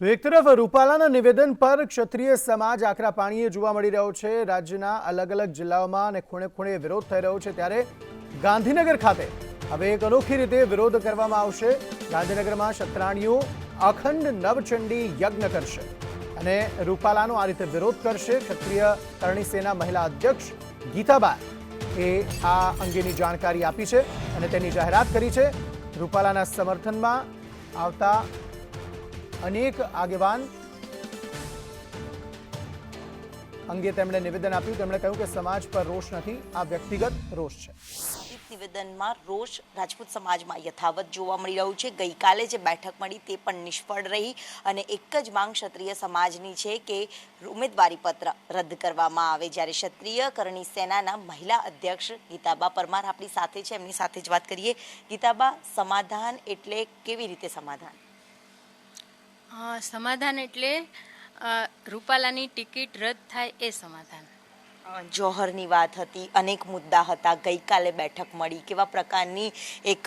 તો એક તરફ રૂપાલાના નિવેદન પર ક્ષત્રિય સમાજ આકરા પાણીએ જોવા મળી રહ્યો છે. રાજ્યના અલગ અલગ જિલ્લાઓમાં અને ખૂણે ખૂણે વિરોધ થઈ રહ્યો છે ત્યારે ગાંધીનગર ખાતે હવે એક અનોખી રીતે વિરોધ કરવામાં આવશે. ગાંધીનગરમાં ક્ષત્રાણીઓ અખંડ નવચંડી યજ્ઞ કરશે અને રૂપાલાનો આ રીતે વિરોધ કરશે. ક્ષત્રિય કરણી સેના મહિલા અધ્યક્ષ ગીતાબા એ આ અંગેની જાણકારી આપી છે અને તેની જાહેરાત કરી છે. રૂપાલાના સમર્થનમાં આવતા અનેક આગેવાન અંગે તેમણે નિવેદન આપ્યું. તેમણે કહ્યું કે સમાજ પર રોષ નથી, આ વ્યક્તિગત રોષ છે. નિવેદનમાં રોષ રાજપૂત સમાજમાં યથાવત જોવા મળી રહ્યું છે. ગઈકાલે જે બેઠક મળી તે પણ નિષ્ફળ રહી અને એક જ માંગ ક્ષત્રિય સમાજની છે કે ઉમેદવારી પત્ર રદ કરવામાં આવે. જ્યારે ક્ષત્રિય કરણી સેનાના મહિલા અધ્યક્ષ ગીતાબા પરમાર આપણી સાથે છે. એમની સાથે જ વાત કરીએ. ગીતાબા, સમાધાન એટલે કેવી રીતે સમાધાન? સમાધાન એટલે રૂપાલાની ટિકિટ રદ થાય એ સમાધાન. જોહરની વાત હતી અનેક મુદ્દા હતા ગઈકાલે બેઠક મળી. કેવા પ્રકારની એક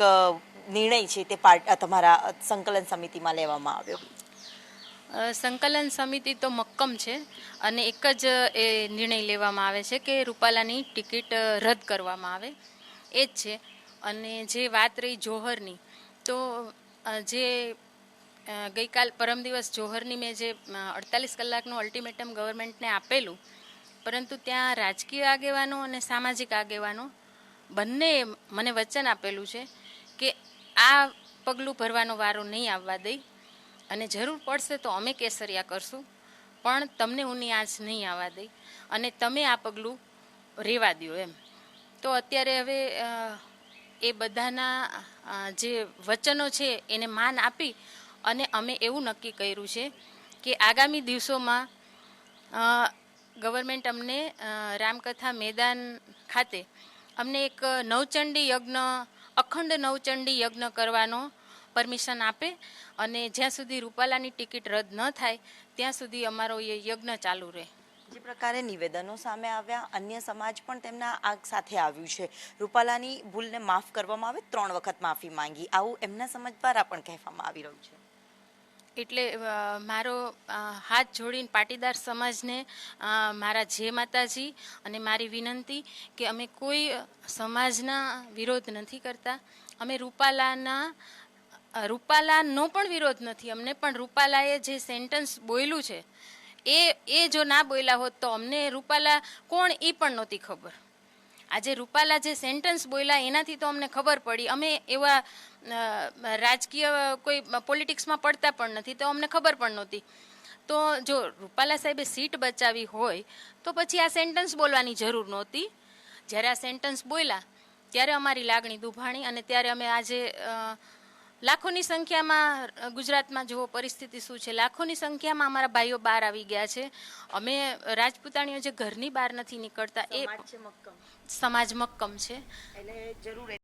નિર્ણય છે તે પાર્ટ તમારા સંકલન સમિતિમાં લેવામાં આવ્યો? સંકલન સમિતિ તો મક્કમ છે અને એક જ એ નિર્ણય લેવામાં આવે છે કે રૂપાલાની ટિકિટ રદ કરવામાં આવે. એ જ છે. અને જે વાત રહી જોહરની તો જે ગઈકાલ પરમ દિવસ જોહરની મેં જે અડતાલીસ કલાકનું અલ્ટિમેટમ ગવર્મેન્ટને આપેલું, પરંતુ ત્યાં રાજકીય આગેવાનો અને સામાજિક આગેવાનો બંને મને વચન આપેલું છે કે આ પગલું ભરવાનો વારો નહીં આવવા દઈ અને જરૂર પડશે તો અમે કેસરિયા કરશું, પણ તમને ઊની આંચ નહીં આવવા દઈ અને તમે આ પગલું રેવા દો એમ. તો અત્યારે હવે એ બધાના જે વચનો છે એને માન આપી અને અમે એવું નક્કી કર્યું છે કે આગામી દિવસોમાં ગવર્મેન્ટ અમને રામકથા મેદાન ખાતે અમને એક નવચંડી યજ્ઞ, અખંડ નવચંડી યજ્ઞ કરવાનો પરમિશન આપે અને જ્યાં સુધી રૂપાલાની ટિકિટ રદ ન થાય, ત્યાં સુધી અમારો એ યજ્ઞ ચાલુ રહે. જે પ્રકારે નિવેદનો સામે આવ્યા, અન્ય સમાજ પણ તેમના આગ સાથે આવ્યું છે. રૂપાલાની ભૂલને માફ કરવામાં આવે, ત્રણ વખત માફી માંગી. આવું એમના સમાજ દ્વારા પણ કહેવામાં આવી રહ્યું છે. એટલે મારો હાથ જોડીને પાટીદાર સમાજને મારા જે માતાજી અને મારી વિનંતી કે અમે કોઈ સમાજના વિરોધ નથી કરતા. અમે રૂપાલાના રૂપાલાનો પણ વિરોધ નથી. અમને પણ રૂપાલાએ જે સેન્ટન્સ બોલ્યું છે, એ એ જો ના બોલ્યા હોત તો અમને રૂપાલા કોણ એ પણ નહોતી ખબર. આજે રૂપાલા જે સેન્ટન્સ બોલ્યા, એનાથી તો અમને ખબર પડી. અમે એવા રાજકીય કોઈ પોલિટિક્સમાં પડતા પણ નથી, તો અમને ખબર પણ નહોતી. તો જો રૂપાલા સાહેબે સીટ બચાવી હોય, તો પછી આ સેન્ટન્સ બોલવાની જરૂર નહોતી. જ્યારે આ સેન્ટન્સ બોલ્યા, ત્યારે અમારી લાગણી દુભાણી અને ત્યારે અમે આજે લાખોની સંખ્યામાં ગુજરાતમાં જુઓ પરિસ્થિતિ શું છે. લાખોની સંખ્યામાં અમારા ભાઈઓ બહાર આવી ગયા છે. અમે રાજપૂતાણીઓ જે ઘરની બહાર નથી નીકળતા એ સમાજ મક્કમ. સમાજ મક્કમ છે. એટલે જરૂર